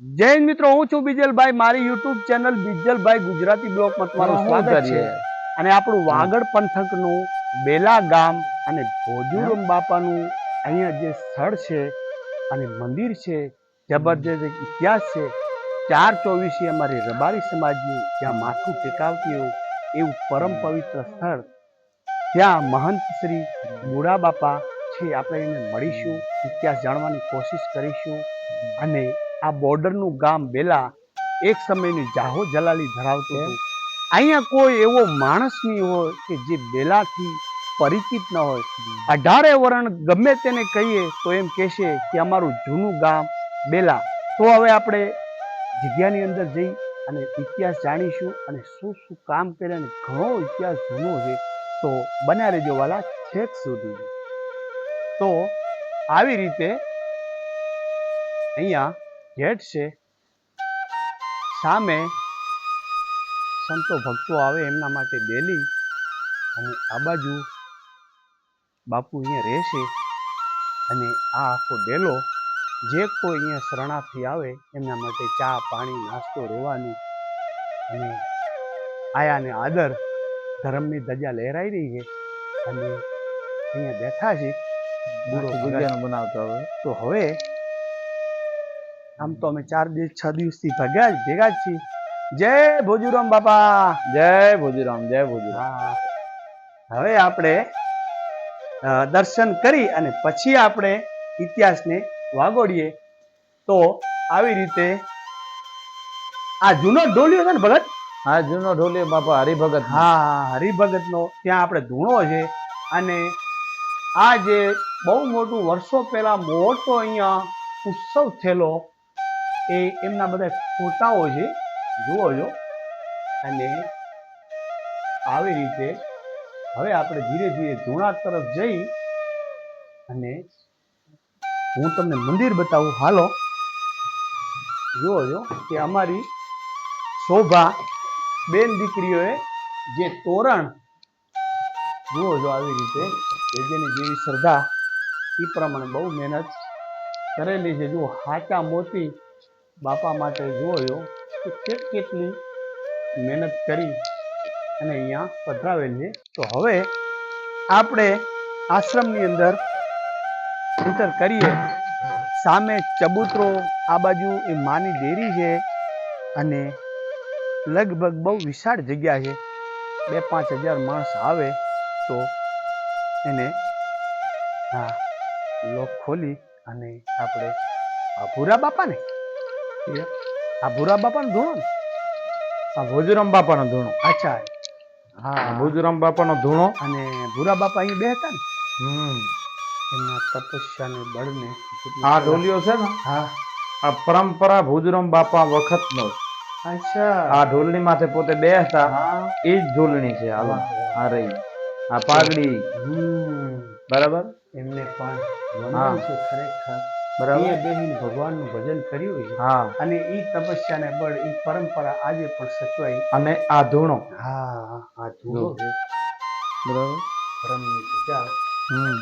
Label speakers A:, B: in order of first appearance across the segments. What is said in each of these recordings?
A: હિન્દ મિત્રો હું છું બીજલભાઈ. મારી યુટ્યુબ ચેનલ બીજલભાઈ ગુજરાતી બ્લોગમાં તમારું સ્વાગત છે. અને આપણું વાગડ પંથકનું બેલા ગામ અને ભોજુરમ બાપાનું અહીંયા જે સ્થળ છે અને મંદિર છે જબરજસ્ત ઇતિહાસ છે. ચાર ચોવીસી અમારી રબારી સમાજનું જ્યાં માથું ટેકાવતી હોય એવું પરમ પવિત્ર સ્થળ ત્યાં મહંત શ્રી બુડા બાપા છે. આપણે એને મળીશું ઇતિહાસ જાણવાની કોશિશ કરીશું અને આ બોર્ડરનું ગામ બેલા એક સમયની જાહો જલાલી ધરાવતું હતું. અહીંયા કોઈ એવો માણસ નહીં હોય કે જે બેલાથી પરિચિત ન હોય. અઢારે વરણ ગમે તેને કહીએ તો એમ કહેશે કે અમારું જૂનું ગામ બેલા. તો હવે આપણે જગ્યાની અંદર જઈ અને ઇતિહાસ જાણીશું અને શું શું કામ કર્યા અને ઘણો ઇતિહાસ જૂનો છે. તો બન્યા રહેજો વાલા છેક સુધી. તો આવી રીતે અહીંયા ગેટ છે. સામે સંતો ભક્તો આવે એમના માટે ડેલી અને આ બાજુ બાપુ અહીંયા રહેશે અને આ આખો ડેલો જે કોઈ અહીંયા શરણાર્થી આવે એમના માટે ચા પાણી નાસ્તો રહેવાનું અને આયાને આદર ધર્મની ધજા લહેરાઈ રહી છે અને અહીંયા બેઠા છે.
B: બનાવતા હવે
A: તો હવે આમ તો અમે ચાર દિવસ છ દિવસથી ભેગા જ ભેગા જ છીએ. જય ભોજુરામ બાપા.
B: જય ભોજુરામ જય ભોજુરામ.
A: હવે આપણે દર્શન કરી અને પછી આપણે ઇતિહાસને વાગોડીએ. તો આવી રીતે આ જૂનો ઢોલિયો છે ને ભગત?
B: હા જૂનો ઢોલિયો બાપા હરિભગત
A: હા હરિભગતનો. ત્યાં આપણે ધૂણો છે. અને આ જે બહુ મોટું વર્ષો પહેલા મોટો અહીંયા ઉત્સવ થયેલો એ એમના બધા ફોટાઓ છે, જુઓ છો. અને આવી રીતે હવે આપણે ધીરે ધીરે ધૂણા તરફ જઈ અને હું તમને મંદિર બતાવું. હાલો. જુઓ છો કે અમારી શોભા બેન દીકરીઓએ જે તોરણ, જુઓ છો આવી રીતે કે જેની જેવી શ્રદ્ધા, એ પ્રમાણે બહુ મહેનત કરેલી છે. જુઓ, હાચા મોતી બાપા માટે જોયો કે કેટ કેટલી મહેનત કરી અને અહીંયા પધરાવેલ. છે તો હવે આપણે આશ્રમની અંદર એન્ટર કરીએ. સામે ચબૂતરો આ બાજુ એ માની ડેરી છે અને લગભગ બહુ વિશાળ જગ્યા છે. બે પાંચ હજાર માણસ આવે તો એને હા, લોક ખોલી અને આપણે આ ભૂરા બાપા ને એ આ ભૂરા બાપાને ધૂણો
B: આ ભોજુરામ બાપાનો ધૂણો.
A: અચ્છા. હા
B: ભોજરામ બાપાનો ધૂણો.
A: અને ભૂરા બાપા અહીં બે હતા ને?
B: હમ.
A: એમના તપસ્યાને બળને
B: આ ઢોલિયો છે ને?
A: હા.
B: આ પરંપરા ભોજરામ બાપા વખતનો.
A: અચ્છા.
B: આ ઢોલની માથે પોતે બેસતા
A: હા.
B: એ જ ઢોલણી છે હાલો. આ રહી. આ પાઘડી.
A: હમ.
B: બરાબર?
A: એમને પણ. છે ખરેખર.
B: બરાબર?
A: બેહીને ભગવાનનું ભજન કર્યું હોય
B: હા.
A: અને એ તપસ્યાને બળ એ પરંપરા આજે પણ સચવાઈ.
B: અને આ ધૂણો.
A: હા આ ધૂણો છે.
B: બરાબર?
A: ધર્મની પૂજા.
B: હમ.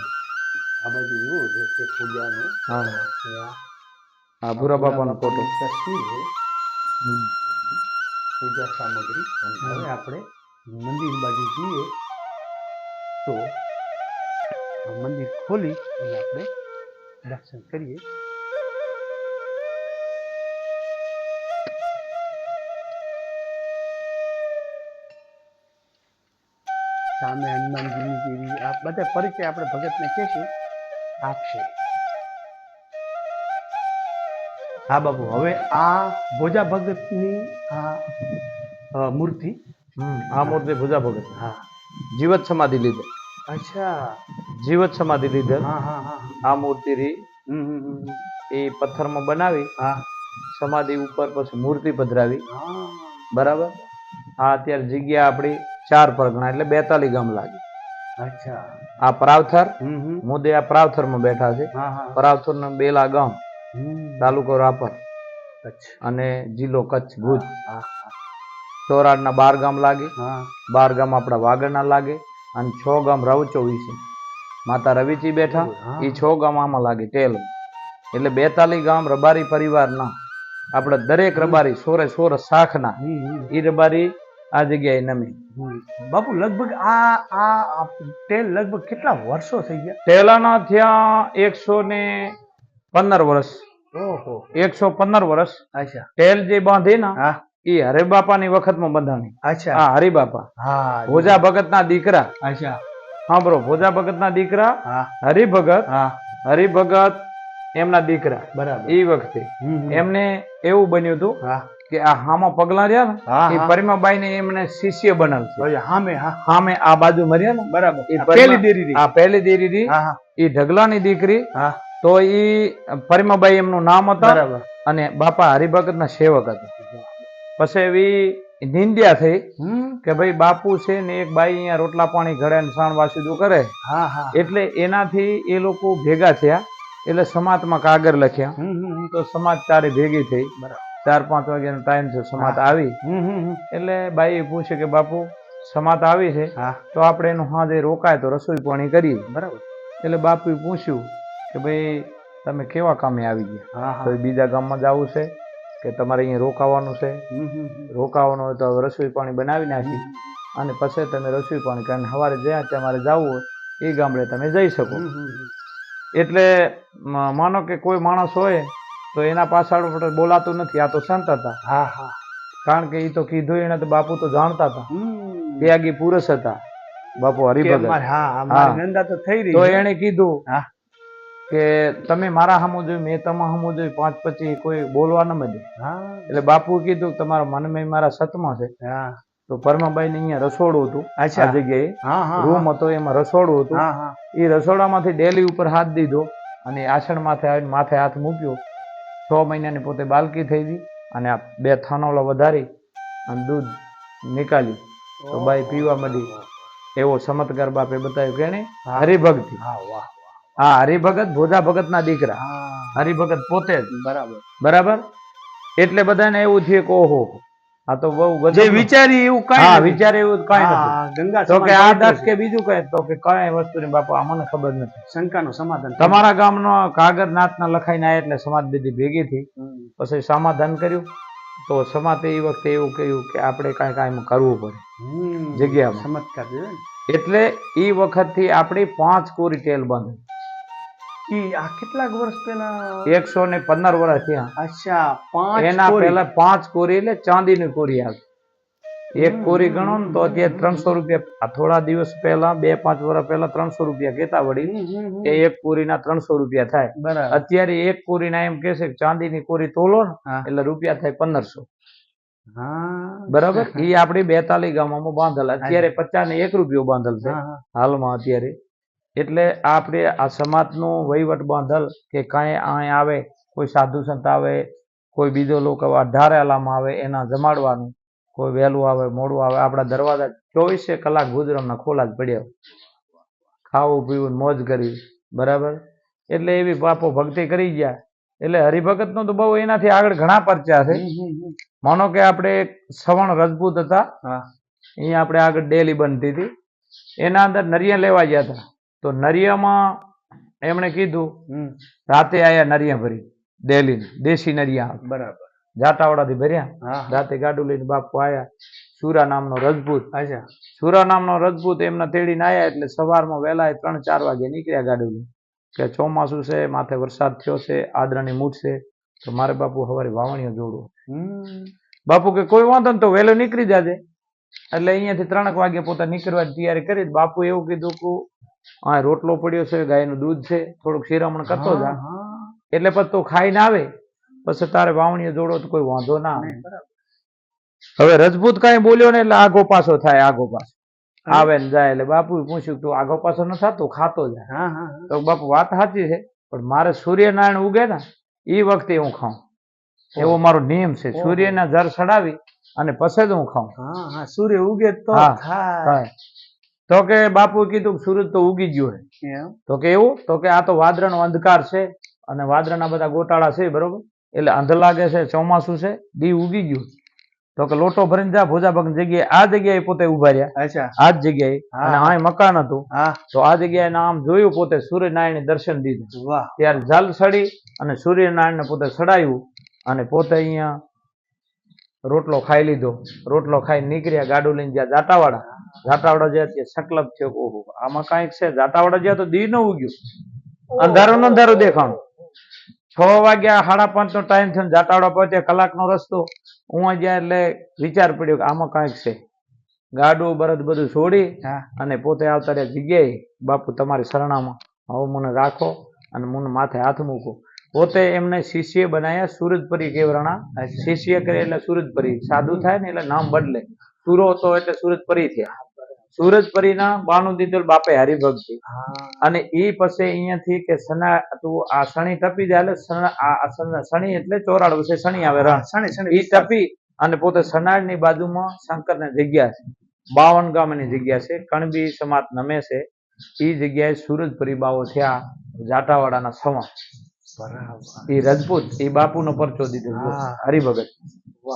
A: આ બધું એવું છે કે પૂજાનું.
B: હા. ભૂરા બાપાનો ફોટો.
A: તસવીર છે. પૂજા સામગ્રી. અને હવે આપણે મંદિર બાજુ જઈએ તો મંદિર ખોલી અને આપણે દર્શન કરીએ સામે હનુમાનજીની દેવી આ બધા પરિચય આપણે ભગતને કહેશું આપશે હા બાબુ હવે આ ભોજા ભગતની આ મૂર્તિ
B: આ મૂર્તિ ભુજા ભગત
A: હા
B: જીવત સમાધિ લીધે
A: અચ્છા
B: જીવત સમાધિ લીધે
A: હા હા હા.
B: આ મૂર્તિ રી
A: હમ, હમ, હમ, હમ.
B: એ પથ્થરમાં બનાવી
A: હા.
B: સમાધિ ઉપર પછી મૂર્તિ પધરાવી.
A: હા.
B: બરાબર? આ અત્યારે જગ્યા આપણી ચાર પરગણા એટલે બેતાલી ગામ લાગે.
A: અચ્છા.
B: આ પ્રાવથર મુદ્દે આ પ્રાવથરમાં બેઠા છે.
A: હા હા.
B: પરાવથરના બેલા ગામ. તાલુકો રાપર.
A: અચ્છા.
B: અને જિલ્લો કચ્છ ભુજ. ચોરાડના બાર ગામ લાગે.
A: હા.
B: બાર ગામ આપણા વાગડના લાગે. અને છ ગામ રવચો વિશે માતા રવિજી બેઠા. એ છ ગામ આમાં લાગે ટેલ. એટલે બેતાલી ગામ રબારી પરિવારના. આપણે દરેક રબારી સોરે સોર શાખના.
A: હમ,
B: રબારી આ જગ્યાએ નમી.
A: બાપુ લગભગ આ આ તેલ લગભગ કેટલા વર્ષો થઈ ગયા?
B: પહેલાના થયા એકસો ને પંદર વર્ષ. એકસો પંદર વર્ષ.
A: અચ્છા.
B: ટેલ જે બાંધી ને એ હરિબાપાની વખતમાં બંધાણી.
A: અચ્છા.
B: હા હરિબાપા
A: હા.
B: ભોજા ભગતના દીકરા.
A: અચ્છા.
B: હા ભોજા ભોજા ભગતના દીકરા હરિભગત
A: હા.
B: હરિભગત એમના દીકરા.
A: બરાબર.
B: એ વખતે. એમને એવું બન્યું હતું કે આ હામા પગલા રહ્યા ને એ પરિમાબાઈ ને એમને શિષ્ય બનાવશે
A: હામે
B: હામે આ બાજુ મર્યા ને
A: બરાબર.
B: એ
A: આ દેરી
B: હા પહેલી દેરી
A: હતી
B: એ ઢગલાની દીકરી
A: હા.
B: તો એ પરિમાબાઈ એમનું નામ હતું
A: બરાબર.
B: અને બાપા હરિભગત ના સેવક હતા. પછી એવી નિંદ્યા થઈ કે ભાઈ બાપુ છે ને એક બાઈ અહીંયા રોટલા પાણી ઘડે ને સાણ વાસુદું કરે.
A: હા હા.
B: એટલે એનાથી એ લોકો ભેગા થયા એટલે સમાજમાં કાગળ લખ્યા. તો સમાજ ચારે ભેગી થઈ.
A: બરાબર.
B: ચાર પાંચ વાગ્યાનો ટાઈમ છે સમાત આવી. એટલે બાઈએ પૂછ્યું કે બાપુ સમાત આવી છે?
A: હા.
B: તો આપણે એનું હાજે રોકાય તો રસોઈ પાણી કરીએ.
A: બરાબર.
B: એટલે બાપુએ પૂછ્યું કે ભાઈ તમે કેવા કામે આવી ગયા?
A: હા
B: બીજા ગામમાં જવું છે. કે તમારે અહીંયા રોકાવાનું છે. રોકાવાનું હોય તો રસોઈ પાણી બનાવી નાખી અને પછી તમે રસોઈ પાણી કારણ સવારે જ્યાં તમારે જવું હોય એ ગામડે તમે જઈ શકો. એટલે માનો કે કોઈ માણસ હોય તો એના પાછળ બોલાતું નથી આ તો સંત હતા
A: હા હા
B: કારણ કે એ તો કીધું એને તો બાપુ તો જાણતા હતા. ત્યાગી પુરુષ હતા બાપુ હરિભગત
A: હા નંદા તો થઈ રહી
B: તો. એને કીધું
A: હા.
B: કે તમે મારા સામો જોયું મેં તમારા સામો જોયું પાંચ પછી કોઈ બોલવા ન મળે
A: હા.
B: એટલે બાપુ કીધું તમારા મનમાં મારા સતમાં છે.
A: હા.
B: તો પરમાબાઈ ને અહીંયા રસોડું હતું આ જગ્યાએ. રૂમ હતો એમાં રસોડું હતું. એ રસોડામાંથી ડેલી ઉપર હાથ દીધો અને આસણ માથે આવીને માથે હાથ મૂક્યો. છ મહિનાની પોતે બાલકી થઈ ગઈ અને આ બે થાનોલા વધારી અને દૂધ નીકાળી તો બાઈ પીવા મળી એવો ચમત્કાર બાપે બતાવ્યો
A: કે.
B: હરિભક્તિ.
A: હા વાહ.
B: હા હરિભગત ભોજા ભગતના દીકરા. હરિભગત પોતે જ.
A: બરાબર.
B: બરાબર? એટલે બધાને એવું થયું કે ઓહો. આ તો બહુ
A: જે વિચારી એવું કઈ
B: હા વિચારે એવું કઈ નથી.
A: ગંગા
B: તો કે આ દસ કે બીજું કઈ? તો કે કઈ વસ્તુ ની આ મને ખબર નથી.
A: શંકાનું સમાધાન
B: તમારા ગામનો કાગળ નાથના લખાઈને આયા એટલે સમાજ બધી ભેગી થઈ. પછી સમાધાન કર્યું. તો સમાજે એ વખતે એવું કહ્યું કે આપણે કાંઈ કાંઈ કરવું પડે.
A: જગ્યા
B: જગ્યામાં.
A: ચમત્કાર
B: એટલે એ વખતથી આપણી પાંચ કોરી ટેલ બંધ.
A: આ કેટલાક વર્ષ પહેલા?
B: એકસો ને પંદર વર્ષ થયા.
A: અચ્છા પાંચ
B: એના પહેલા પાંચ કોરી એટલે ચાંદીની કોરી આવે. એક કોરી ગણો ને તો અત્યારે ત્રણસો રૂપિયા. થોડા દિવસ પહેલા બે પાંચ વર્ષ પહેલા ત્રણસો રૂપિયા કેતા વળી. કે એક કોરીના ત્રણસો રૂપિયા થાય. અત્યારે એક કોરીના એમ કે છે ચાંદી ચાંદીની કોરી તોલો ને એટલે રૂપિયા થાય પંદરસો.
A: હા.
B: બરાબર? એ આપણી બેતાલી ગામોમાં બાંધેલા અત્યારે પચાસ ને એક રૂપિયો બાંધેલ છે. હાલમાં અત્યારે. એટલે આપણે આ સમાજનું વહીવટ બાંધલ કે કાંઈ અહીં આવે કોઈ સાધુ સંત આવે કોઈ બીજો લોકો અઢારેલામાં આવે એના જમાડવાનું કોઈ વહેલું આવે મોડું આવે આપણા દરવાજા ચોવીસે કલાક ગુજરાતના ખોલા જ પડ્યા. ખાવું પીવું મોજ કરવી બરાબર? એટલે એવી બાપો ભક્તિ કરી ગયા. એટલે હરિભગતનો તો બહુ એનાથી આગળ ઘણા પરચા છે. માનો કે આપણે એક સવર્ણ રજપૂત હતા. અહીંયા આપણે આગળ ડેલી બનતી હતી. એના અંદર નરિયા લેવા ગયા હતા. તો નરિયામાં એમણે કીધું રાતે આયા નરિયા ભરી ડેલી દેશી નરિયા
A: બરાબર.
B: જાટાવાડાથી ભર્યા. રાતે ગાડું લઈને બાપુ આયા. સુરા નામનો રજપૂત.
A: અચ્છા.
B: સુરા નામનો રજપૂત એમના તેડીને આયા એટલે સવારમાં વહેલા એ ત્રણ ચાર વાગે નીકળ્યા ગાડું કે ચોમાસું છે માથે વરસાદ થયો છે આદરાની મૂઠ છે તો મારે બાપુ સવારે વાવણીઓ જોડવું બાપુ કે કોઈ વાંધો નહીં તો વહેલો નીકળી જાજે. એટલે અહીંયાથી ત્રણેક વાગે પોતા નીકળવા તૈયારી કરી બાપુ એવું કીધું કે આ રોટલો પડ્યો છે ગાયનું દૂધ છે થોડુંક શિરામણ કરતો જા. એટલે પછી તું ખાઈને આવે પછી તારે વાવણીએ જોડો તો કોઈ વાંધો ના આવે. હવે રજપૂત કાંઈ બોલ્યો ને એટલે આગો પાછો થાય આગો પાછો. આવે ને જાય એટલે બાપુ પૂછ્યું તું આગો પાછો ન થતો ખાતો જાય
A: હા હા હા.
B: તો બાપુ વાત સાચી છે પણ મારે સૂર્યનારાયણ ઉગે ને એ વખતે હું ખાઉં. એવો મારો નિયમ છે સૂર્યના જર ચડાવી અને પછી જ હું ખાઉં.
A: હા હા સૂર્ય ઉગે તો.
B: તો કે બાપુ કીધું કે સૂરજ તો ઉગી ગયો છે તો કે એવું? તો કે આ તો વાદળનો અંધકાર છે અને વાદળના બધા ગોટાળા છે બરોબર? એટલે અંધ લાગે છે ચોમાસું છે દી ઉગી ગયું. તો કે લોટો ભરીને જા ભોજાભાગની જગ્યાએ આ જગ્યાએ પોતે ઊભા રહ્યા. આ જ જગ્યાએ.
A: હા.
B: અને આ મકાન હતું.
A: હા.
B: તો આ જગ્યાએ આમ જોયું પોતે સૂર્યનારાયણ દર્શન દીધું. ત્યારે જલ સડી અને સૂર્યનારાયણને પોતે સડાયું અને પોતે અહીંયા રોટલો ખાઈ લીધો. રોટલો ખાઈ નીકળ્યા ગાડું લઈને જ્યાં જાટાવાડા જાટાવાડા જ્યાં છે સંકલ્પ છે ઓહો આમાં કાંઈક છે. જાટાવાડા જ્યાં તો દી ન ઉગ્યું. અંધારો નો અંધારો દેખાણું. છ વાગ્યા સાડા પાંચ નો ટાઈમ થયો જાટાવાડા પહોંચ્યા કલાકનો રસ્તો. હું ગયા એટલે વિચાર પડ્યો કે આમાં કાંઈક છે. ગાડું બરદ બધું છોડી અને પોતે આવતા રહ્યા જગ્યાએ. બાપુ તમારી શરણામાં. હવે મને રાખો અને મને માથે હાથ મૂકો. પોતે એમને શિષ્ય બનાવ્યા સુરજપરી કેવરણા. શિષ્ય કરે એટલે સુરજપરી સાદું થાય ને એટલે નામ બદલે. સુરો હતો એટલે સુરજપરી થયા. સુરજપરીના બાનું દીધેલ બાપે હરિભક્તિ અને એ પછી અહીંયાથી કે સના તું આ શણી ટપી જાય એટલે શણી એટલે ચોરાડ વચ્ચે શણી આવે રણ.
A: શનિ
B: એ ટપી અને પોતે સનાળની બાજુમાં શંકરની જગ્યા છે. બાવન ગામની જગ્યા છે. કણબી સમાત નમે છે. એ જગ્યાએ સુરજ પરિબાવો થયા જાટાવાડાના સમા
A: બરાબર.
B: એ રજપૂત એ બાપુનો પરચો દીધો હરિભગત.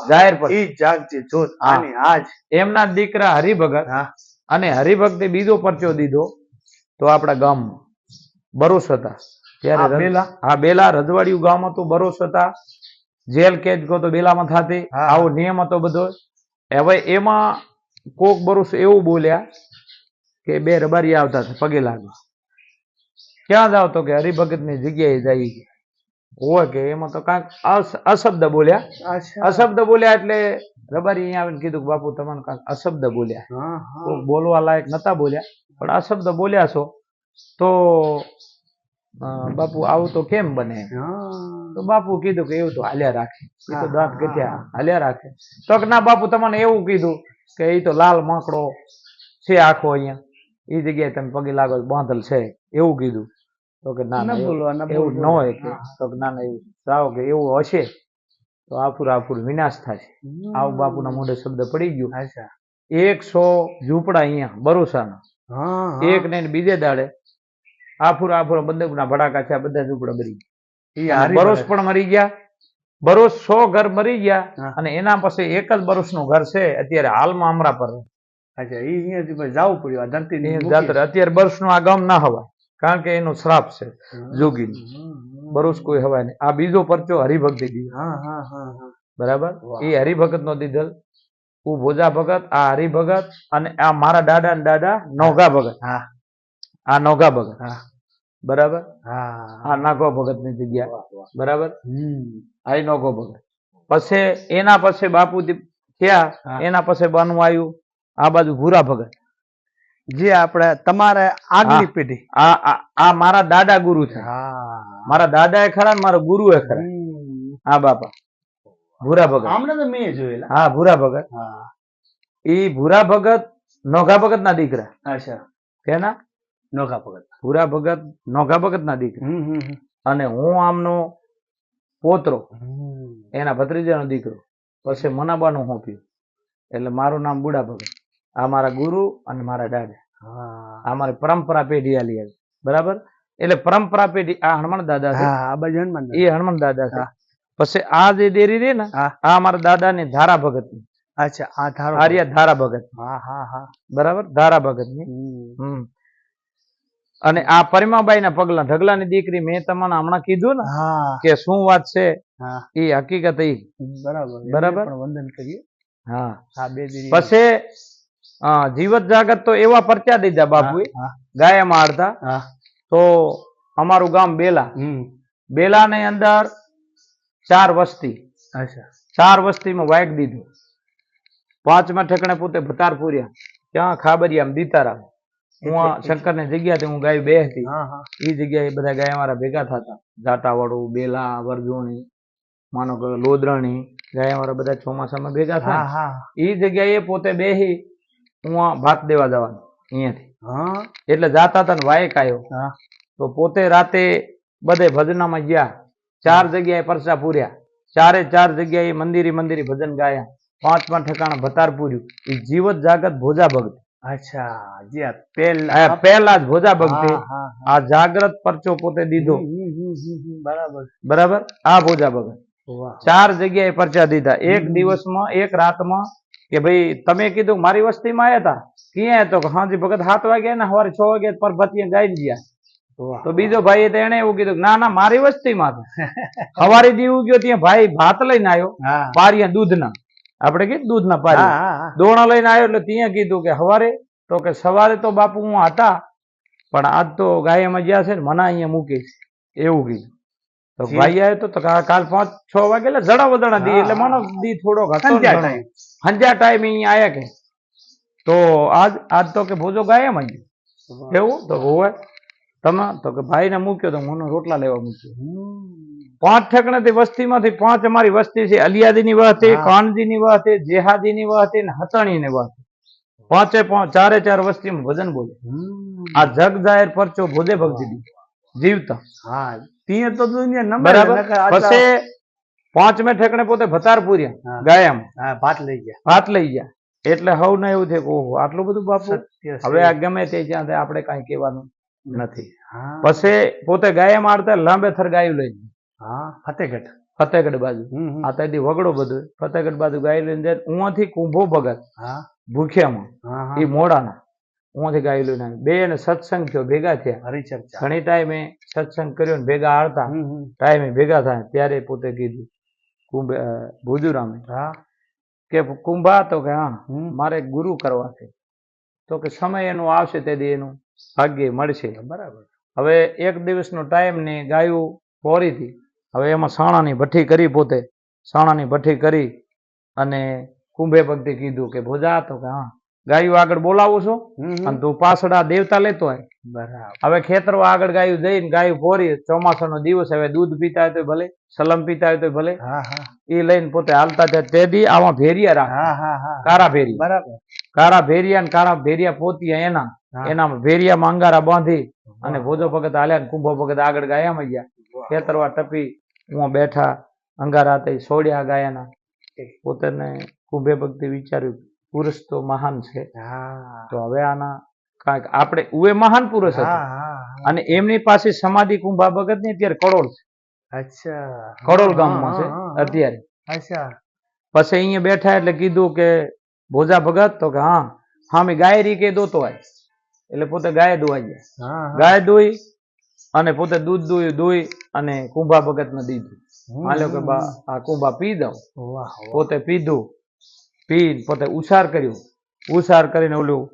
B: જાહેર પર.
A: ઈ જાગતી જોત. આની આજ.
B: એમના દીકરા હરિભગત
A: હા.
B: અને હરિભક્તે બીજો પરચો દીધો તો આપણા ગામ બરોસ હતા. ત્યારે
A: બેલા?
B: હા બેલા રજવાડિયું ગામ હતું બરોસ હતા. જેલ કેદ કહો તો બેલામાં થતી. આવો નિયમ હતો બધો. હવે એમાં કોક બરોસ એવું બોલ્યા કે બે રબારી આવતા હતા પગે લાગવા. ક્યાં જાવ તો કે હરિભગતની જગ્યાએ જઈ હોય કે એમાં તો કાંઈક અશબ્દ બોલ્યા. અશબ્દ બોલ્યા એટલે રબારી અહીંયા આવીને કીધું કે બાપુ તમને કાંઈક અશબ્દ બોલ્યા. બોલવા લાયક નતા બોલ્યા. પણ અશબ્દ બોલ્યા છો તો બાપુ આવું તો કેમ બને? તો બાપુ કીધું કે એવું તો હાલ્યા રાખે. એ તો દાંત
A: હા,
B: હાલ્યા રાખે. તો કે ના બાપુ તમને એવું કીધું કે એ તો લાલ માકડો છે આખો અહીંયા. એ જગ્યાએ તમે પગે લાગો બાંધલ છે. એવું કીધું. તો કે ના
A: ના
B: એવું-
A: બોલવા, ન.
B: હોય કે. તો ના ના એવું. સાવ કે એવું હશે. તો આફુર આફુર વિનાશ થાય આવું બાપુના મોઢે શબ્દ પડી ગયું. એકસો ઝૂંપડા અહીંયા બરોસાના. એક ને બીજે દાડે આફુર આફુર બંદૂકના ભડાકા છે આ બધા ઝૂંપડા મરી ગયા. બરોસ પણ મરી ગયા. બરોસ સો ઘર મરી ગયા અને એના પછી એક જ બરોસનું ઘર છે અત્યારે હાલમાં અમરા પર.
A: અચ્છા ઈ અહીંયાથી પછી પડ્યું આ ધરતી
B: એની જાત્રા અત્યારે આ ગામ ના હવાય કારણ કે એનો શ્રાપ છે જોગી બરોસ કોઈ હવાય નહીં. આ બીજો પરચો હરિભક્તિ દીધો. બરાબર? એ હરિભગત નો દીધેલ હું ભોજા ભગત આ હરિભગત અને આ મારા દાદા ને દાદા નોગા ભગત.
A: હા.
B: આ નોગા ભગત.
A: હા.
B: બરાબર? આ નાગો ભગતની જગ્યા. બરાબર? આ નોગો ભગત. પછી એના પછી બાપુ થયા. એના પછી બનવું આવ્યું આ બાજુ ભૂરા ભગત.
A: જે આપણે તમારે આગલી પેઢી.
B: આ મારા દાદા ગુરુ છે.
A: હા.
B: મારા દાદા એ ખરા ને મારા ગુરુ એ ખરા હા બાપા. ભૂરા ભગત.
A: આમને તો મેં જોયેલા.
B: હા ભૂરા ભગત.
A: હા.
B: ઈ ભૂરા ભગત નોઘા ભગત ના દીકરા.
A: અચ્છા.
B: કેના?
A: નોખા ભગત.
B: ભૂરા ભગત નોઘા ભગત ના દીકરા. અને હું આમનો પોતરો. એના ભત્રીજાનો દીકરો. પછી મનાબાનું હોપ્યું એટલે મારું નામ બુડા ભગત. આ મારા ગુરુ અને મારા દાદા.
A: હા.
B: આ મારી પરંપરા પેઢી આલી આવી. બરાબર? એટલે પરંપરા પેઢી આ હનુમાન દાદા છે.
A: હા બાજુ હનુમાન
B: એ હનુમાન દાદા છે. પછી આ જે દેરી રે ને આ મારા દાદા ની ધારા ભગતની
A: અચ્છા આ ધારો.
B: આર્ય ધારા ભગત
A: હા હા હા.
B: બરાબર? ધારા ભગતની
A: હમ.
B: હમ. અને આ પરિમાબાઈ ના પગલા ઢગલાની દીકરી મેં તમને હમણાં કીધું ને કે શું વાત છે? એ હકીકત ઈ
A: બરાબર.
B: બરાબર.
A: વંદન કરીએ.
B: હા. પછી જીવત જાગત તો એવા પરચા દીધા
A: બાપુ
B: ગાયામાં હાડતા તો અમારું ગામ બેલા.
A: હમ.
B: બેલાની અંદર ચાર વસ્તી. ચાર વસ્તીમાં વાયક દીધું. પાંચમા ઠેકણે પોતે ભતાર પૂર્યા. ત્યાં ખાબરિયામ દીતારામ. હું આ શંકરની જગ્યા હું ગાય બેહતી
A: હા જગ્યા
B: એ જગ્યાએ બધા ગાય અમારા ભેગા થતા. જાટાવાળું બેલા વરજોણી માનો કે લોદરણી ગાય અમારા બધા ચોમાસામાં ભેગા
A: હા
B: એ
A: જગ્યા
B: એ જગ્યાએ પોતે બેહી હું ભાત દેવા જવાનું અહીંયાથી.
A: હા.
B: એટલે જાતા હતા વાયક આવ્યો તો પોતે રાતે બધે ભજનામાં ગયા. ચાર જગ્યાએ પરસા પૂર્યા. ચારે ચાર જગ્યાએ મંદિરે મંદિરે ભજન ગાયા. પાંચમા ઠેકાણા ભતાર પૂર્યું. એ જીવત જાગત ભોજા ભગત
A: અચ્છા જી
B: પહેલા જ ભોજા
A: ભગત
B: આ જાગ્રત પરચો પોતે દીધો.
A: બરાબર.
B: બરાબર? આ ભોજા ભગત ચાર જગ્યાએ પરચા દીધા. એક. દિવસમાં એક રાતમાં કે ભાઈ તમે કીધું મારી વસ્તીમાં આવ્યા હતા ક્યાં તો? કે હાજી ભગત સાત વાગ્યા ને સવારે છ વાગ્યા પરભતીએ ગાઈ ગયા તો બીજો ભાઈ એને એવું કીધું ના ના મારી વસ્તીમાં હવારે દીવું ગયો ત્યાં ભાઈ ભાત લઈને આવ્યો પારિયા દૂધના. આપણે કીધું દૂધના પારિયા. દોણા લઈને આવ્યો એટલે ત્યાં કીધું કે હવારે તો કે સવારે તો બાપુ હું હતા પણ આજ તો ગાયમાં ગયા છે ને મને અહીંયા મૂકીશ એવું કીધું. તો ભાઈ આવ્યો તો કાલ પાંચ છ વાગે એટલે જડા વદણા દી એટલે. મને દી થોડો હતો ને
A: સંધ્યા
B: ટાઈમ અહીંયા આયા કે? તો આજ આજ તો કે ભોજો ગાયમ ગયો એવું? તો હોવે. તમે તો કે ભાઈને મૂક્યો તો મને રોટલા લેવા મૂક્યો. પાંચ ઠેકણાથી વસ્તીમાંથી પાંચ અમારી વસ્તી છે. અલિયાદીની વસ્તી
A: હા.
B: કાનજીની વસ્તી જેહાદીની વસ્તી ને હતણીની વસ્તી પાંચે પાંચ ચારે ચાર વસ્તીમાં ભજન બોલે. આ જગ જાહેર પરચો ભોજે ભગજી દીધો જીવતા.
A: હા. ત્યાં તો દુનિયા નંબર
B: બરાબર. પછી પાંચમે ઠેકણે પોતે ભતાર પૂર્યા. ગાયમ.
A: ભાત લઈ ગયા.
B: ભાત લઈ ગયા. એટલે હવને એવું થયું કે ઓહો આટલું બધું બાપુ? હવે આ ગમે તે જ્યાં આપણે કઈ કહેવાનું નથી. પછી પોતે ગાયમ આડતા લાંબે થર ગાયું લઈ.
A: હા ફતેગઢ.
B: ફતેહગઢ બાજુ. આ ત્યાંથી વગડો બધું. ફતેહગઢ બાજુ ગાય લઈને જાય ઉવાથી કુંભો ભગત
A: હા.
B: ભૂખ્યામાં. એ મોડાના. ઉવાથી ગાય લઈને. બે ને સત્સંગ થયો ભેગા થયા. ઘણી ટાઈમે સત્સંગ કર્યો ને ભેગા
A: હમ.
B: ટાઈમે ભેગા થાય ત્યારે પોતે કીધું કુંભ ભુજુરામે
A: હા.
B: કે કુંભા તો કે હા. મારે ગુરુ કરવા છે. તો કે સમય એનો આવશે તેથી એનું ભાગ્ય મળશે.
A: બરાબર.
B: હવે એક દિવસનો ટાઈમ ને ગાયું પોરીથી હવે એમાં સાણાની ભઠ્ઠી કરી પોતે. સાણાની ભઠ્ઠી કરી અને કુંભે ભક્તિ કીધું કે ભોજા તો કે હા ગાયું આગળ બોલાવું છું. અને તું પાછળ આ દેવતા લેતો હોય
A: બરાબર.
B: હવે ખેતરો આગળ ગાયું જઈને ગાયું ભોરી ચોમાસાનો દિવસ હવે દૂધ પીતા હોય તો ભલે સલમ પીતા હોય તો ભલે. એ લઈને પોતે હાલતા જાય. તેથી આમાં ભેરિયા રાખે. કારા ભેરી
A: બરાબર.
B: કારા ભેરિયા ને કારા ભેરિયા પોતિયા એના. એનામાં ભેરિયામાં અંગારા બાંધી અને ભોજો ભગત હાલ્યા ને કુંભો ભગત આગળ ગાયામાં ગયા. ખેતરવા ટપી હું બેઠા અંગારા તે સોડ્યા ગાયાના. પોતાને કુંભે ભક્તિ વિચાર્યું પુરુષ તો મહાન છે. તો હવે આના કાંઈક આપણે ઉએ મહાન પુરુષ હતા. અને એમની પાસે સમાધિ કુંભા ભગતની અત્યારે કરોડ છે.
A: અચ્છા.
B: કરોડ ગામમાં છે. અત્યારે.
A: અચ્છા.
B: પછી અહીંયા બેઠા એટલે કીધું કે ભોજા ભગત તો કે હા હા ગાયરી કે દોતો આય. એટલે પોતે ગાય દોવા ગયા. ગાય દોઈ અને પોતે દૂધ દોયું દોઈ અને કુંભા ભગત ને દીધું માલ્યો કે બા આ કુંભા પી દઉં. પોતે પીધું. પી પોતે ઉછાર કર્યું. ઉછાર કરીને ઓલું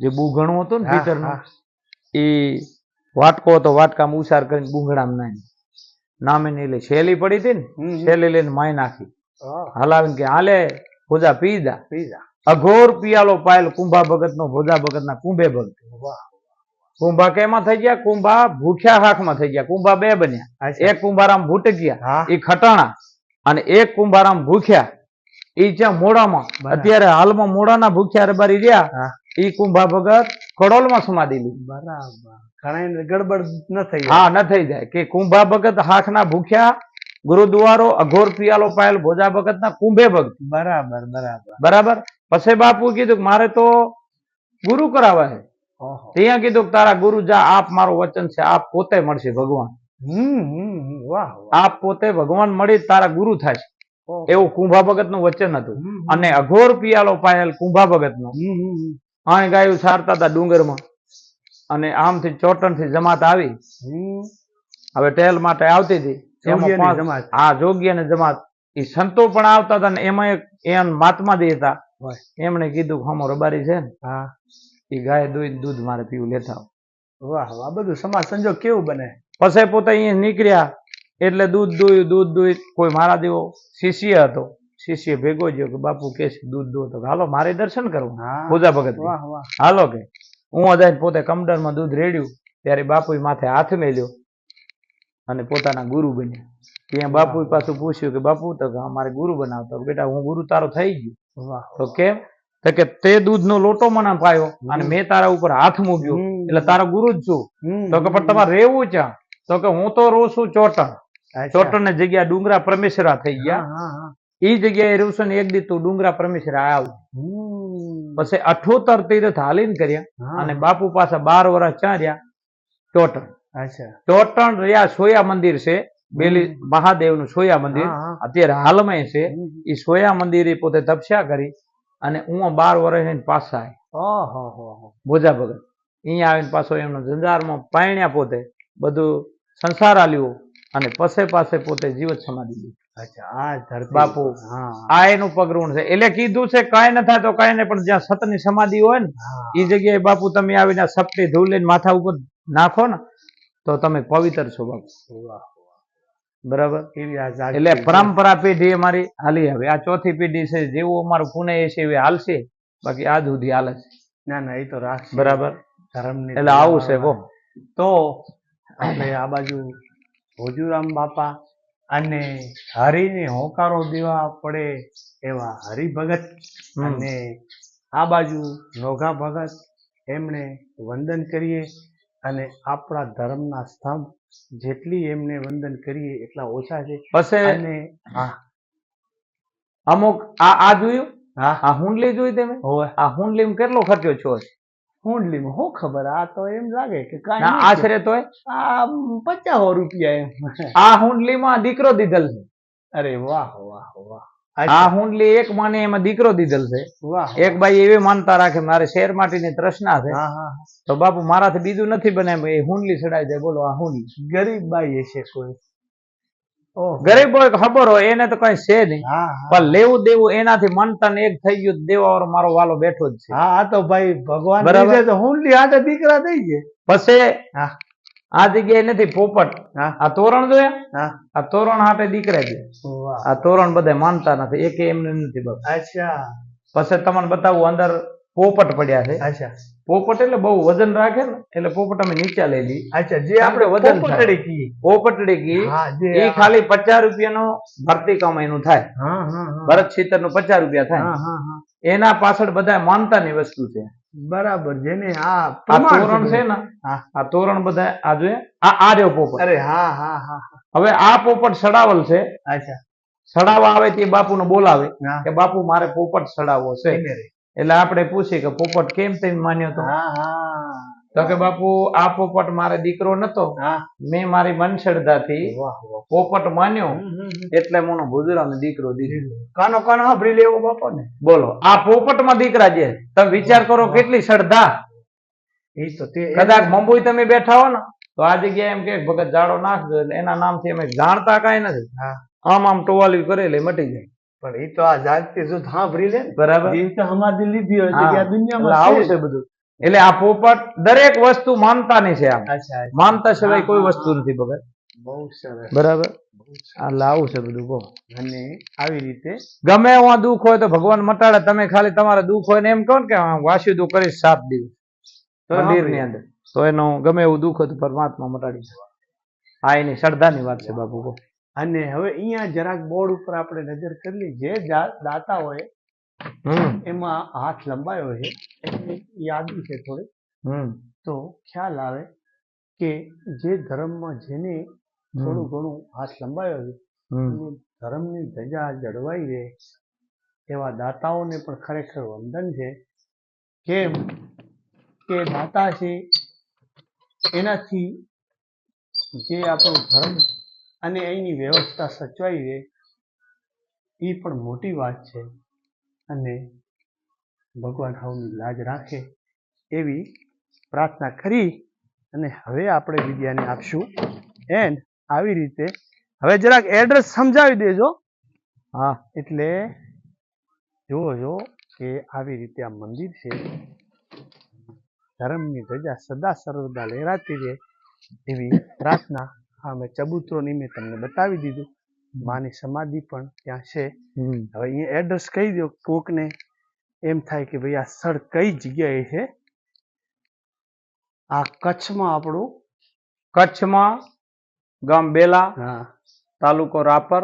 B: જે બુઘણું હતું ને
A: ભીતરનું
B: એ વાટકો હતો વાટકામાં ઉછાર કરીને બુંગડામાં નાખી નામે ને એટલે શેલી પડી હતી ને. શેલી લઈને માય નાખી. હલાવીને કે હાલે ભોજા પી જા
A: પીઝા
B: અઘોર પિયાલો પાયલ કુંભા ભગત નો ભોજા ભગત ના કુંભે ભગત કુંભા કેમાં થઈ ગયા? કુંભા ભૂખ્યા હાથમાં થઈ ગયા. કુંભા બે બન્યા. એક કુંભારામ ભૂટક્યા
A: ગયા
B: એ ખટાણા અને એક કુંભારામ ભૂખ્યા. એ છે મોડામાં. અત્યારે હાલમાં મોડાના ભૂખ્યા રબારી રહ્યા ઈ કુંભા ભગત કડોલમાં સમાધી લીધી
A: બરાબર. ગડબડ ન થઈ
B: હા ન થઈ જાય. કે કુંભા ભગત હાથના ભૂખ્યા ગુરુદ્વારો અઘોર પિયાલો પાયલ ભોજા ભગત ના કુંભે ભક્ત.
A: બરાબર બરાબર.
B: બરાબર? પછી બાપુ કીધું કે મારે તો ગુરુ કરાવે છે ત્યાં કીધું કે તારા ગુરુ જા આપ મારું વચન છે આપ પોતે મળશે ભગવાન.
A: હમ. વાહ
B: આપ પોતે ભગવાન મળી તારા ગુરુ થાય. એવું કુંભા ભગતનું વચન હતું. અને અઘોર પિયાલો પાયેલ કુંભા
A: ભગતનું.
B: આણ ગાયું સારતા હતા ડુંગરમાં. અને આમથી ચોટણથી જમાત આવી. હવે ટેલ માટે આવતી હતી. એમાં. હા જોગી અને જમાત. એ સંતો પણ આવતા હતા ને એમાં એક એમ મહાત્માજી હતા. એમણે કીધું હમો રબારી છે ને.
A: હા.
B: એ ગાય દોઈ દૂધ મારે પીવું લેતા
A: વાહ વાહ બધું સમાજ સંજોગ કેવું બને?
B: પછી પોતે અહીંયા નીકળ્યા. એટલે દૂધ દોયું દૂધ દોઈ કોઈ મારા જેવો શિષ્ય હતો શિષ્ય ભેગો ગયો કે બાપુ કે છે દૂધ દો. તો હાલો મારે દર્શન કરવું. પૂજા ભગત હાલો કે હું જઈને પોતે કમડરમાં દૂધ રેડ્યું ત્યારે બાપુ માથે હાથ મેલ્યો અને પોતાના ગુરુ બન્યા. ત્યાં બાપુ પાછું પૂછ્યું કે બાપુ તો કે અમારે ગુરુ બનાવતો બેટા હું ગુરુ તારો થઈ ગયો. તો કેમ? તો કે તે દૂધનો લોટો મને પાયો અને મેં તારા ઉપર હાથ મૂક્યો. એટલે તારો ગુરુ જ છું. તો કે પણ તમારે રહેવું છે તો કે હું તો રહું છું ચોટણ. ચોટણની જગ્યા ડુંગરા પરમેશ્વરા થઈ ગયા. એ જગ્યાએ રહું છું ને એક દી તું ડુંગરા પરમેશ્વરા આવ. પછી અઠોતર તીર્થ હાલીન કર્યા અને બાપુ પાસે બાર વર્ષ ત્યાં રહ્યા ચોટણ.
A: અચ્છા.
B: ચોટણ રહ્યા સોયા મંદિર છે બેલી મહાદેવનું સોયા મંદિર. અત્યારે હાલમાં છે. એ સોયા મંદિરે પોતે તપસ્યા કરી અને હું બાર વર્ષ પાછા આવ્યા. ભોજા ભગત. અહીંયા આવીને પાછો એમનો ઝંઝારમાં પાણ્યા પોતે. બધું સંસાર આલ્યું. અને પસે પાસે પોતે જીવત સમાધિ લીધી.
A: અચ્છા આ ધરતી
B: બાપુ. આ એનું પગરૂણ છે. એટલે કીધું છે કાંઈ ન થાય તો કાંઈ નહીં પણ જ્યાં સતની સમાધિ હોય ને એ જગ્યાએ બાપુ તમે આવીને આ સપટી ધૂળ લઈને માથા ઉપર નાખો ને તો તમે પવિત્ર છો બાપુ. બરાબર? એટલે પરંપરા પેઢી અમારી હાલી આવે આ ચોથી પેઢી છે જેવું અમારું પુણે છે એવી હાલશે. બાકી આજ સુધી હાલે છે.
A: ના ના એ તો રાખ
B: બરાબર?
A: ધર્મ
B: એટલે આવું છે કહો
A: તો આપણે આ બાજુ ભોજુરામ બાપા અને હરિને હોકારો દેવા પડે એવા હરિભગત અને આ બાજુ નોઘા ભગત એમણે વંદન કરીએ અને આપણા ધર્મના સ્તંભ જેટલી એમને વંદન કરીએ એટલા ઓછા છે.
B: પછી
A: અને હા
B: અમુક આ આ જોયું?
A: હા.
B: આ હુંડલી જોઈ તમે?
A: હોય
B: આ હુંડલીમાં કેટલો ખર્ચો છો?
A: હુંડલીમાં શું ખબર? આ તો એમ લાગે કે કાંઈ
B: આશરે તો
A: આ પચાસો રૂપિયા એમ.
B: આ હુંડલીમાં દીકરો દીધેલ છે.
A: અરે વાહ વાહ વાહ.
B: આ હુંડલી એક માને એમાં દીકરો દીધેલ છે.
A: વાહ
B: એક ભાઈ એવી માનતા રાખે મારે શેર માટીની તૃષ્ણા છે.
A: હા હા.
B: તો બાપુ મારાથી બીજું નથી બને એ હુંડલી ચડાઈ જાય બોલો આ હુંડલી.
A: ગરીબ બાઈ હશે કોઈ.
B: ગરીબ હોય ખબર હોય એને તો કઈ છે નહીં. પણ લેવું દેવું એનાથી મનતન એક થઈ ગયું દેવા મારો વાલો બેઠો જ છે.
A: હા તો ભાઈ ભગવાન
B: બરાબર.
A: હું હાથે દીકરા થઈ ગયા
B: પછી
A: હા.
B: આ જગ્યાએ નથી પોપટ.
A: હા.
B: આ તોરણ જોયા? આ તોરણ હાટે દીકરા છે. આ તોરણ બધા માનતા નથી એક એમને નથી બસ.
A: અચ્છા.
B: પછી તમને બતાવું અંદર પોપટ પડ્યા છે.
A: અચ્છા.
B: પોપટ એટલે બહુ વજન રાખે ને એટલે પોપટ અમે નીચે લઈ લઈ
A: અચ્છા જે આપણે
B: વજન.
A: પોપટડી
B: ઘી એ ખાલી પચાસ રૂપિયાનો ભરતી કમાઈનું થાય. ભરતનું પચાસ રૂપિયા થાય. એના પાછળ બધા માનતાની વસ્તુ છે.
A: બરાબર જેને આ
B: તોરણ છે ને આ તોરણ બધા આ જોઈએ આ આ રહ્યો પોપટ.
A: અરે હા હા હા.
B: હવે આ પોપટ સડાવલ છે.
A: અચ્છા.
B: સડાવવા આવે તે બાપુને બોલાવે કે બાપુ મારે પોપટ સડાવવો છે. એટલે આપણે પૂછીએ કે પોપટ કેમ તેમ માન્યો તો? તો કે બાપુ આ પોપટ મારે દીકરો નતો. મેં મારી
A: વાહ
B: પોપટ માન્યો. એટલે મને ભુજરાને દીકરો દીધો.
A: કાનો કાનો સાંભળી લેવો બાપો ને
B: બોલો આ પોપટમાં દીકરા છે તમે વિચાર કરો કેટલી શ્રદ્ધા.
A: એ તો તે
B: કદાચ મુંબઈ તમે બેઠા હો ને તો આ જગ્યાએ એમ કે ભગત જાડો નાખજો એટલે એના નામથી અમે જાણતા કાંઈ નથી. આમ આમ ટોવાલી કરે એટલે મટી જાય
A: પણ એ તો આ જાગતી શુદ્ધ સાંભળી લે
B: બરાબર.
A: એ તો સમાધિ લીધી હોય કે આ દુનિયામાં
B: આવું
A: છે
B: બધું. એટલે આ પોપટ દરેક વસ્તુ માનતાની છે આમ. માનતા સિવાય કોઈ વસ્તુ નથી બગર
A: બહુ સરસ.
B: બરાબર? આ લાવું છે બધું કહો
A: અને આવી રીતે
B: ગમે એવા દુઃખ હોય તો ભગવાન મટાડે તમે ખાલી તમારા દુઃખ હોય ને એમ કહો ને કે વાસી દુઃખ કરીશ સાત દિવસ.
A: તો
B: મંદિરની અંદર. તો એનું ગમે એવું દુઃખ હોય તો પરમાત્મા મટાડી આ એની શ્રદ્ધાની વાત છે બાપુ કહો
A: અને હવે અહીંયા જરાક બોર્ડ ઉપર આપણે નજર કરી જે દાતા હોય એમાં હાથ લંબાયો છે. એની યાદી છે થોડી. તો ખ્યાલ આવે કે જે ધર્મમાં જેને થોડું ઘણું હાથ લંબાયો છે ધર્મની ધજા જળવાઈ રહે. એવા દાતાઓને પણ ખરેખર વંદન છે. કેમ કે દાતા છે એનાથી જે આપણો ધર્મ અને એની વ્યવસ્થા સચવાઈ રહે એ પણ મોટી વાત છે. અને ભગવાન હવની લાજ રાખે એવી પ્રાર્થના કરી અને હવે આપણે વિદ્યાને આપશું. એન્ડ આવી રીતે હવે જરાક એડ્રેસ સમજાવી દેજો.
B: હા,
A: એટલે જુઓ જો કે આવી રીતે આ મંદિર છે. ધર્મની ધજા સદા સર્વદા લહેરાતી રહે એવી પ્રાર્થના આ મેં ચબૂતરોની મેં તમને બતાવી દીધું. માની સમાધિ પણ ત્યાં છે. હવે અહીંયા એડ્રેસ કહી દો કોકને એમ થાય કે ભાઈ આ સ્થળ કઈ જગ્યાએ છે? આ કચ્છમાં આપણું
B: કચ્છમાં ગામ બેલા
A: હા.
B: તાલુકો રાપર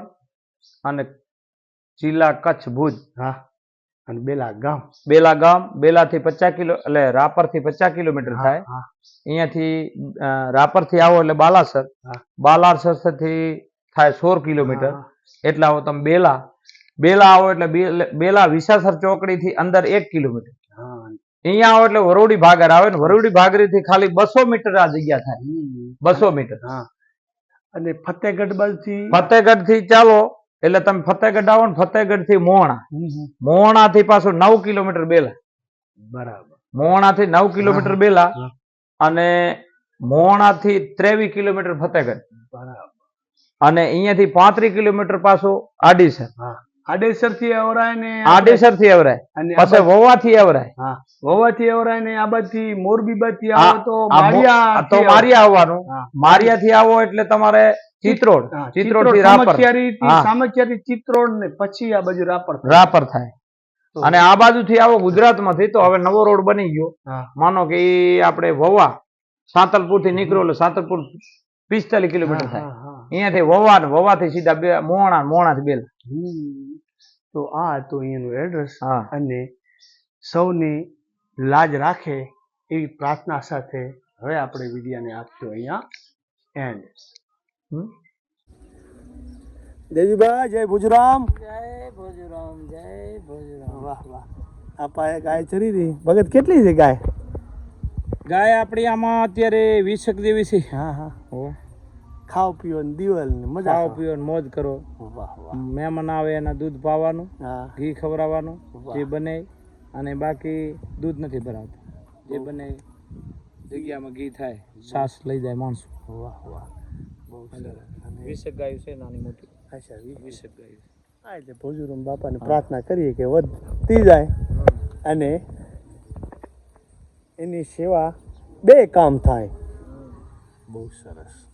B: અને જિલ્લા કચ્છ ભુજ.
A: હા. અને બેલા ગામ.
B: બેલા ગામ બેલાથી પચાસ કિલો એટલે રાપરથી પચાસ કિલોમીટર થાય. અહીંયાથી રાપરથી આવો એટલે બાલાસર. બાલાસરથી થાય સોળ કિલોમીટર. એટલા આવો તમે બેલા. બેલા આવો એટલે બેલા વિસાસર ચોકડીથી અંદર એક કિલોમીટર. અહીંયા આવો એટલે વરોડી ભાગર આવે ને વરોડી ભાગરીથી ખાલી બસો મીટર આ જગ્યા થાય. બસો મીટર.
A: હા. અને ફતેહગઢ
B: બાજુ ફતેહગઢથી ચાલો એટલે તમે ફતેહગઢ આવો ને ફતેહગઢથી મોહણા. મોહણા થી પાછું નવ કિલોમીટર બેલા.
A: બરાબર.
B: મોહણા થી નવ કિલોમીટર બેલા અને મોહણા થી ત્રેવીસ કિલોમીટર
A: ફતેહગઢ
B: અને અહીંયાથી પાંત્રીસ કિલોમીટર પાછું આડીસર.
A: આડેસરથી અવરાય ને
B: આડેસરથી અવરાય
A: અને
B: વોવા વવાથી અવરાય
A: વોવા થી અવરાય ને આ બાજુ મોરબી
B: બાજુ
A: આવો તો
B: આ મો-
A: માળિયા
B: આ તો મારિયા આવવાનું. મારિયા થી આવો એટલે તમારે ચિત્રોડ. ચિત્રોડ. થી રાપર.
A: સામખિયારી ચિત્રોડ ને પછી આ બાજુ રાપર
B: રાપર થાય. અને આ બાજુ થી આવો ગુજરાતમાંથી તો હવે નવો રોડ બની ગયો. માનો કે એ આપણે વવા સાંતલપુરથી નીકળો એટલે સાંતલપુર પિસ્તાલીસ કિલોમીટર થાય. અહીંયાથી વવા ને વવા થી સીધા બે મોણા મોણા થી બેલા.
A: તો આ હતું અહીંયાનું એડ્રેસ અને સૌની લાજ રાખે એવી પ્રાર્થના સાથે હવે આપણે વિડિયાને આપજો અહીંયા. એન્ડ? દેવીભાઈ જય ભુજરામ.
C: જય ભુજરામ જય ભુજરામ.
A: વાહ વાહ. એ ગાય ચરી રહી. ભગત કેટલી છે ગાય?
C: ગાય આપણી આમાં અત્યારે વીસક જેવી છે.
A: હા હા. ખાવ પીઓ ને દિવાલ ને મજા ખાવ.
C: પીઓ ને મોજ કરો. મહેમાન આવે એના દૂધ પાવાનું ઘી ખવડાવવાનું જે બને અને બાકી દૂધ નથી ભરાતું. જે બને જગ્યામાં ઘી થાય છાશ લઈ જાય માણસો.
A: વાહ વાહ. બહુ અને
C: વીસક ગાયું છે નાની મોટી.
A: અચ્છા વી-
C: ગાયું
A: આ રીતે ભોજુરામ બાપાને પ્રાર્થના કરીએ કે વધતી જાય અને એની સેવા બે કામ થાય. બહુ સરસ.